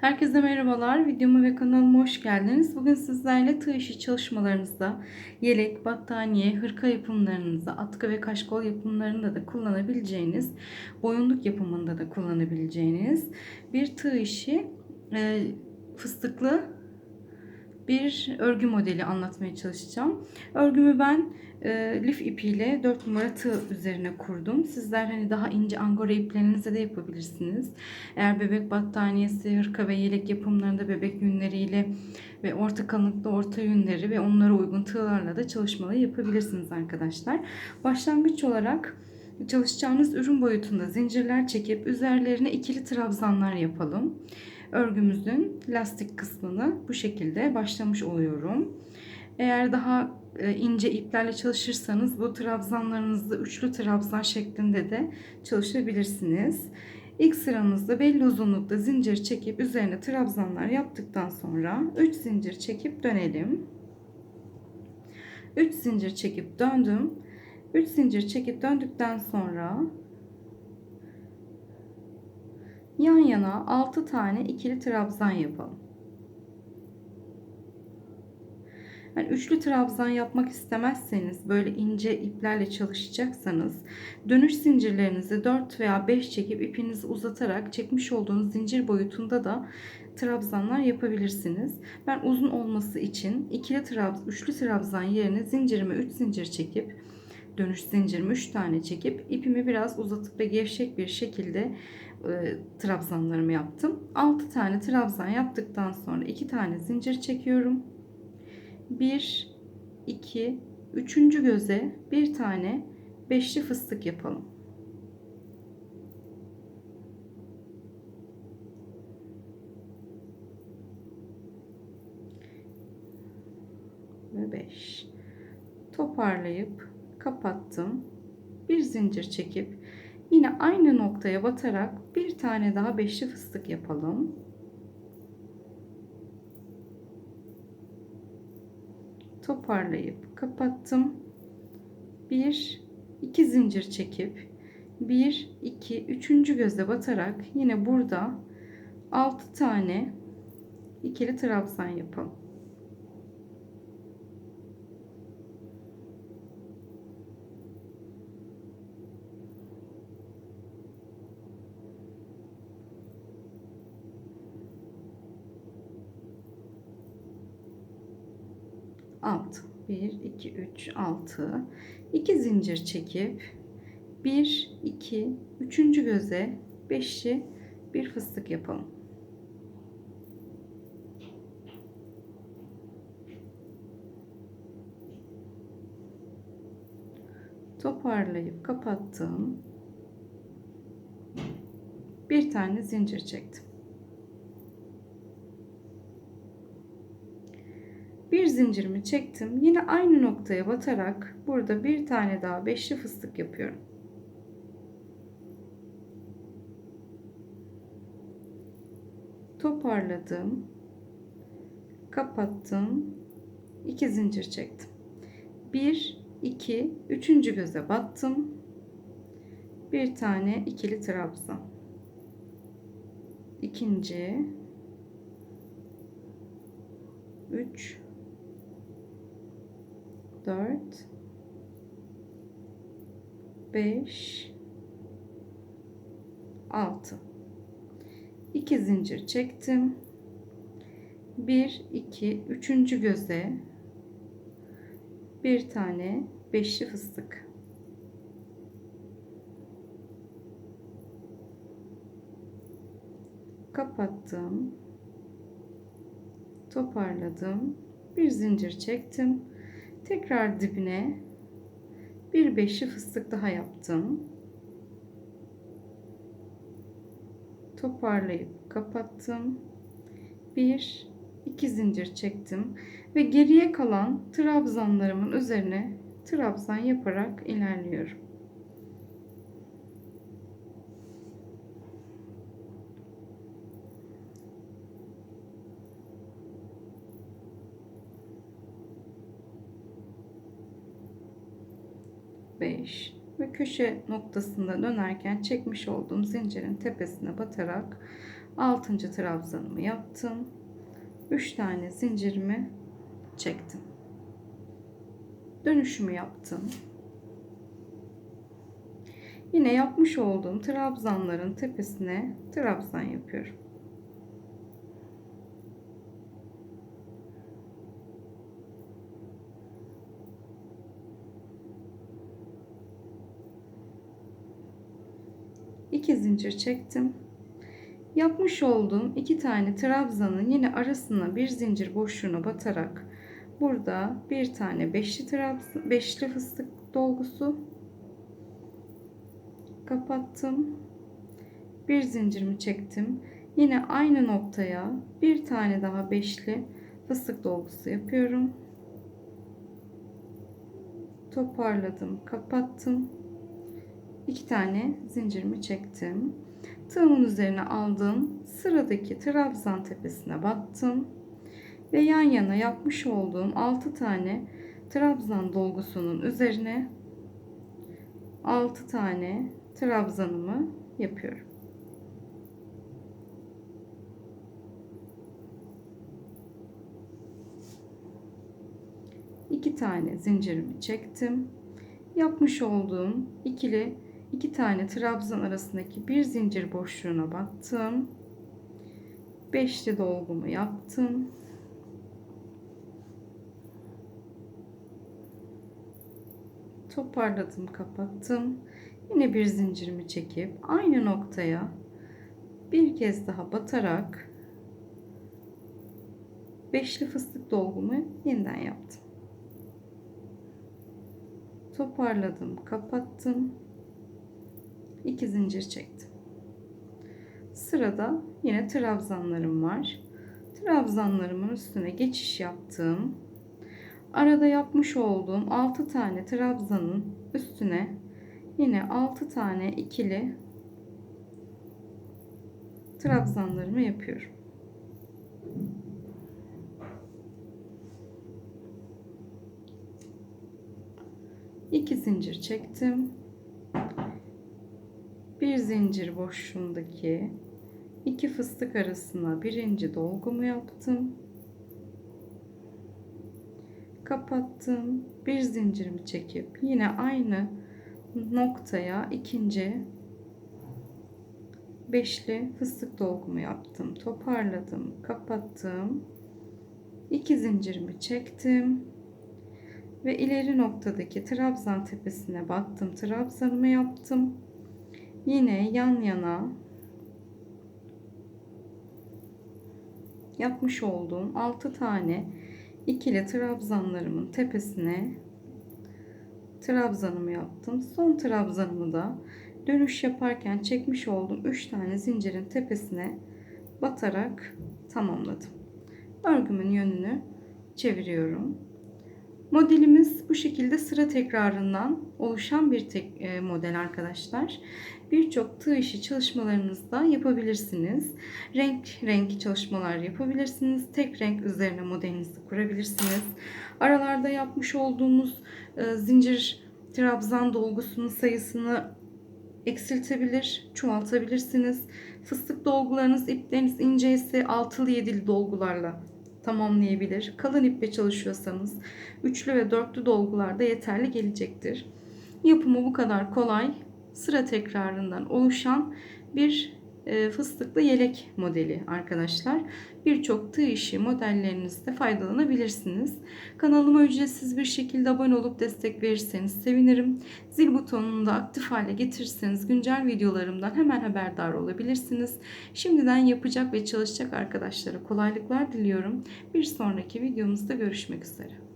Herkese merhabalar. Videoma ve kanalıma hoş geldiniz. Bugün sizlerle tığ işi çalışmalarınızda yelek, battaniye, hırka yapımlarınızda, atkı ve kaşkol yapımlarında da kullanabileceğiniz, boyunluk yapımında da kullanabileceğiniz bir tığ işi e, fıstıklı bir örgü modeli anlatmaya çalışacağım. Örgümü ben e, lif ipiyle 4 numara tığ üzerine kurdum. Sizler hani daha ince angora iplerinize de yapabilirsiniz. Eğer bebek battaniyesi, hırka ve yelek yapımlarında bebek yünleriyle ve orta kalınlıkta orta yünleri ve onlara uygun tığlarla da çalışmaları yapabilirsiniz arkadaşlar. Başlangıç olarak çalışacağınız ürün boyutunda zincirler çekip üzerlerine ikili trabzanlar yapalım örgümüzün lastik kısmını bu şekilde başlamış oluyorum. Eğer daha e, ince iplerle çalışırsanız bu trabzanlarınızı üçlü trabzan şeklinde de çalışabilirsiniz. İlk sıramızda belli uzunlukta zincir çekip üzerine trabzanlar yaptıktan sonra 3 zincir çekip dönelim. 3 zincir çekip döndüm. 3 zincir çekip döndükten sonra yan yana 6 tane ikili trabzan yapalım. Yani üçlü trabzan yapmak istemezseniz böyle ince iplerle çalışacaksanız dönüş zincirlerinizi 4 veya 5 çekip ipinizi uzatarak çekmiş olduğunuz zincir boyutunda da trabzanlar yapabilirsiniz. Ben uzun olması için ikili trabzan, üçlü trabzan yerine zincirime 3 zincir çekip dönüş zincirimi 3 tane çekip ipimi biraz uzatıp ve gevşek bir şekilde e, trabzanlarımı yaptım. 6 tane trabzan yaptıktan sonra 2 tane zincir çekiyorum. 1 2 3. göze bir tane beşli fıstık yapalım. Ve 5. Toparlayıp kapattım. Bir zincir çekip Yine aynı noktaya batarak bir tane daha beşli fıstık yapalım. Toparlayıp kapattım. Bir, iki zincir çekip bir, iki, üçüncü göze batarak yine burada altı tane ikili trabzan yapalım. 6 1 2 3 6 2 zincir çekip 1 2 3. göze 5'li bir fıstık yapalım. Toparlayıp kapattım. Bir tane zincir çektim. bir zincirimi çektim. Yine aynı noktaya batarak burada bir tane daha beşli fıstık yapıyorum. Toparladım. Kapattım. 2 zincir çektim. 1 2 3. göze battım. Bir tane ikili trabzan. İkinci 3 4 5 6 2 zincir çektim. 1 2 3. göze. Bir tane beşli fıstık. Kapattım. Toparladım. Bir zincir çektim Tekrar dibine bir beşli fıstık daha yaptım. Toparlayıp kapattım. Bir, iki zincir çektim ve geriye kalan trabzanlarımın üzerine trabzan yaparak ilerliyorum. 5 ve köşe noktasında dönerken çekmiş olduğum zincirin tepesine batarak 6. trabzanımı yaptım. 3 tane zincirimi çektim. Dönüşümü yaptım. Yine yapmış olduğum trabzanların tepesine trabzan yapıyorum. İki zincir çektim. Yapmış olduğum iki tane trabzanın yine arasına bir zincir boşluğuna batarak burada bir tane beşli trabzan, beşli fıstık dolgusu kapattım. Bir zincirimi çektim. Yine aynı noktaya bir tane daha beşli fıstık dolgusu yapıyorum. Toparladım, kapattım. İki tane zincirimi çektim. Tığımın üzerine aldım. Sıradaki trabzan tepesine battım. Ve yan yana yapmış olduğum 6 tane trabzan dolgusunun üzerine 6 tane trabzanımı yapıyorum. İki tane zincirimi çektim. Yapmış olduğum ikili iki tane trabzan arasındaki bir zincir boşluğuna battım. Beşli dolgumu yaptım. Toparladım, kapattım. Yine bir zincirimi çekip aynı noktaya bir kez daha batarak beşli fıstık dolgumu yeniden yaptım. Toparladım, kapattım. 2 zincir çektim. Sırada yine trabzanlarım var. Trabzanlarımın üstüne geçiş yaptım. Arada yapmış olduğum 6 tane trabzanın üstüne yine 6 tane ikili trabzanlarımı yapıyorum. İki zincir çektim. Bir zincir boşluğundaki iki fıstık arasına birinci dolgumu yaptım. Kapattım. Bir zincirimi çekip yine aynı noktaya ikinci beşli fıstık dolgumu yaptım. Toparladım, kapattım. İki zincirimi çektim ve ileri noktadaki trabzan tepesine battım. Trabzanımı yaptım. Yine yan yana yapmış olduğum 6 tane ikili trabzanlarımın tepesine trabzanımı yaptım. Son trabzanımı da dönüş yaparken çekmiş olduğum 3 tane zincirin tepesine batarak tamamladım. Örgümün yönünü çeviriyorum. Modelimiz bu şekilde sıra tekrarından oluşan bir tek e, model arkadaşlar. Birçok tığ işi çalışmalarınızda yapabilirsiniz. Renk renk çalışmalar yapabilirsiniz. Tek renk üzerine modelinizi kurabilirsiniz. Aralarda yapmış olduğumuz e, zincir trabzan dolgusunun sayısını eksiltebilir, çoğaltabilirsiniz. Fıstık dolgularınız, ipleriniz inceyse altılı yedili dolgularla tamamlayabilir. Kalın iple çalışıyorsanız üçlü ve dörtlü dolgularda yeterli gelecektir. Yapımı bu kadar kolay. Sıra tekrarından oluşan bir e, fıstıklı yelek modeli arkadaşlar. Birçok tığ işi modellerinizde faydalanabilirsiniz. Kanalıma ücretsiz bir şekilde abone olup destek verirseniz sevinirim. Zil butonunu da aktif hale getirirseniz güncel videolarımdan hemen haberdar olabilirsiniz. Şimdiden yapacak ve çalışacak arkadaşlara kolaylıklar diliyorum. Bir sonraki videomuzda görüşmek üzere.